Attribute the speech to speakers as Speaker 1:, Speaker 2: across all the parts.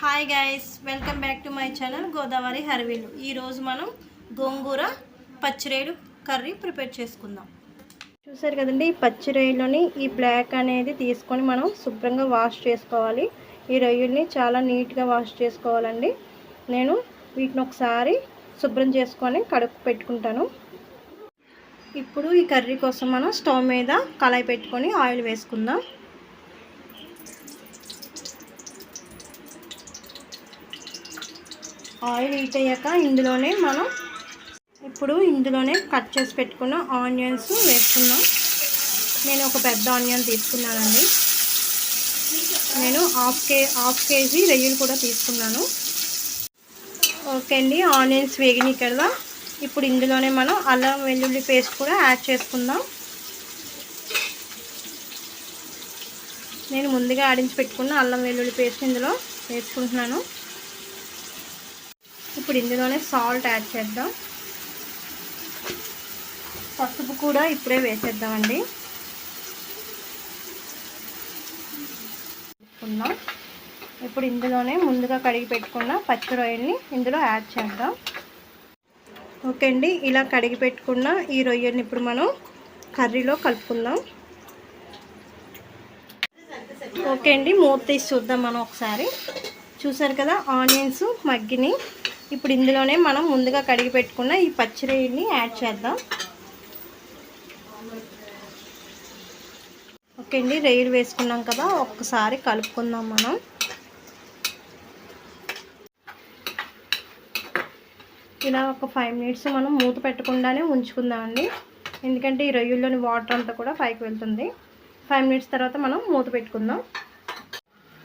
Speaker 1: Hi guys welcome back to my channel Godavari హర్వీలు ఈరోజు మనం గోంగూర పచ్చిరేలు curry prepare చేసుకుందాం. చూసారు కదండి ఈ పచ్చిరేలుని ఈ బ్లాక్ అనేది తీసుకొని మనం శుభ్రంగా వాష్ చేసుకోవాలి. ఈ రొయ్యల్ని చాలా నీట్గా వాష్ చేసుకోవాలండి. నేను వీటిని ఒకసారి శుభ్రం చేసుకొని కడుక్కు పెట్టుకుంటాను. ఇప్పుడు ఈ కర్రీ కోసం మనం స్టవ్ మీద కళాయి పెట్టుకొని ఆయిల్ వేసుకుందాం. ఆయిల్ హీట్ అయ్యాక ఇందులోనే మనం ఇప్పుడు ఇందులోనే కట్ చేసి పెట్టుకున్న ఆనియన్స్ వేసుకుందాం. నేను ఒక పెద్ద ఆనియన్ తీసుకున్నానండి. నేను హాఫ్ కే హాఫ్ కేజీ రొయ్యలు కూడా తీసుకున్నాను. ఓకే అండి ఆనియన్స్ వేగినాయి కదా. ఇప్పుడు ఇందులోనే మనం అల్లం వెల్లుల్లి పేస్ట్ కూడా యాడ్ చేసుకుందాం. నేను ముందుగా ఆడించి పెట్టుకున్న అల్లం వెల్లుల్లి పేస్ట్ ఇందులో వేసుకుంటున్నాను. ఇప్పుడు ఇందులోనే సాల్ట్ యాడ్ చేద్దాం. పసుపు కూడా ఇప్పుడే వేసేద్దామండి. ఉన్నాం ఇప్పుడు ఇందులోనే ముందుగా కడిగి పెట్టుకున్న పచ్చి రొయ్యల్ని ఇందులో యాడ్ చేద్దాం. ఓకే అండి ఇలా కడిగి పెట్టుకున్న ఈ రొయ్యల్ని ఇప్పుడు మనం కర్రీలో కలుపుకుందాం. ఓకే అండి మూత తీసి చూద్దాం మనం ఒకసారి. చూసారు కదా ఆనియన్స్ మగ్గిని ఇప్పుడు ఇందులోనే మనం ముందుగా కడిగి పెట్టుకున్న ఈ పచ్చిరొయ్యని యాడ్ చేద్దాం. ఓకే అండి రొయ్యలు వేసుకున్నాం కదా ఒక్కసారి కలుపుకుందాం మనం. ఇలా ఒక ఫైవ్ మినిట్స్ మనం మూత పెట్టకుండానే ఉంచుకుందామండి. ఎందుకంటే ఈ రొయ్యల్లోని వాటర్ అంతా కూడా పైకి వెళ్తుంది. ఫైవ్ మినిట్స్ తర్వాత మనం మూత పెట్టుకుందాం.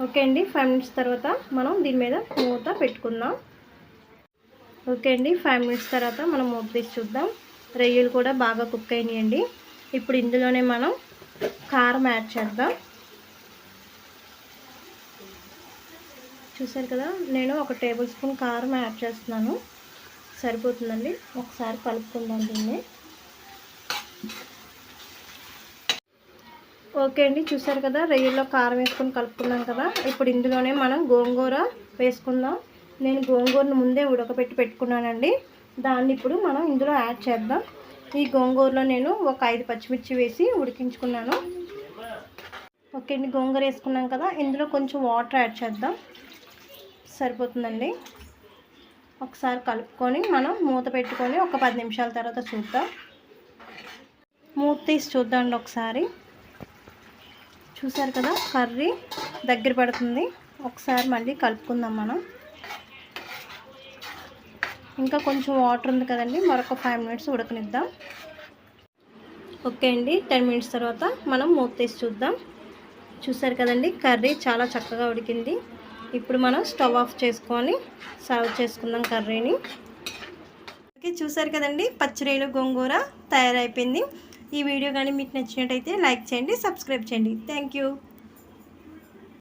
Speaker 1: ఓకే అండి ఫైవ్ మినిట్స్ తర్వాత మనం దీని మీద మూత పెట్టుకుందాం. ఓకే అండి. ఫైవ్ మినిట్స్ తర్వాత మనం మూత తీసి చూద్దాం. రొయ్యలు కూడా బాగా కుక్ అయినాయండి. ఇప్పుడు ఇందులోనే మనం కారం యాడ్ చేద్దాం. చూసారు కదా నేను ఒక టేబుల్ స్పూన్ కారం యాడ్ చేస్తున్నాను. సరిపోతుందండి. ఒకసారి కలుపుకుందాం దీన్ని. ఓకే అండి. చూసారు కదా రొయ్యల్లో కారం వేసుకొని కలుపుకున్నాం కదా. ఇప్పుడు ఇందులోనే మనం గోంగూర వేసుకుందాం. నేను గోంగూరను ముందే ఉడకబెట్టి పెట్టుకున్నానండి. దాన్ని ఇప్పుడు మనం ఇందులో యాడ్ చేద్దాం. ఈ గోంగూరలో నేను ఒక ఐదు పచ్చిమిర్చి వేసి ఉడికించుకున్నాను. ఓకే అండి గోంగూర వేసుకున్నాం కదా ఇందులో కొంచెం వాటర్ యాడ్ చేద్దాం. సరిపోతుందండి. ఒకసారి కలుపుకొని మనం మూత పెట్టుకొని ఒక పది నిమిషాల తర్వాత చూద్దాం. మూత తీసి చూద్దాండి ఒకసారి. చూసారు కదా కర్రీ దగ్గర పడుతుంది. ఒకసారి మళ్ళీ కలుపుకుందాం మనం. ఇంకా కొంచెం వాటర్ ఉంది కదండి మరొక ఫైవ్ మినిట్స్ ఉడకనిద్దాం. ఓకే అండి టెన్ మినిట్స్ తర్వాత మనం మూత తీసి చూద్దాం. చూసారు కదండి కర్రీ చాలా చక్కగా ఉడికింది. ఇప్పుడు మనం స్టవ్ ఆఫ్ చేసుకొని సర్వ్ చేసుకుందాం కర్రీని. చూసారు కదండి పచ్చిరేలు గోంగూర తయారైపోయింది. ఈ వీడియో కానీ మీకు నచ్చినట్టయితే లైక్ చేయండి సబ్స్క్రైబ్ చేయండి. థ్యాంక్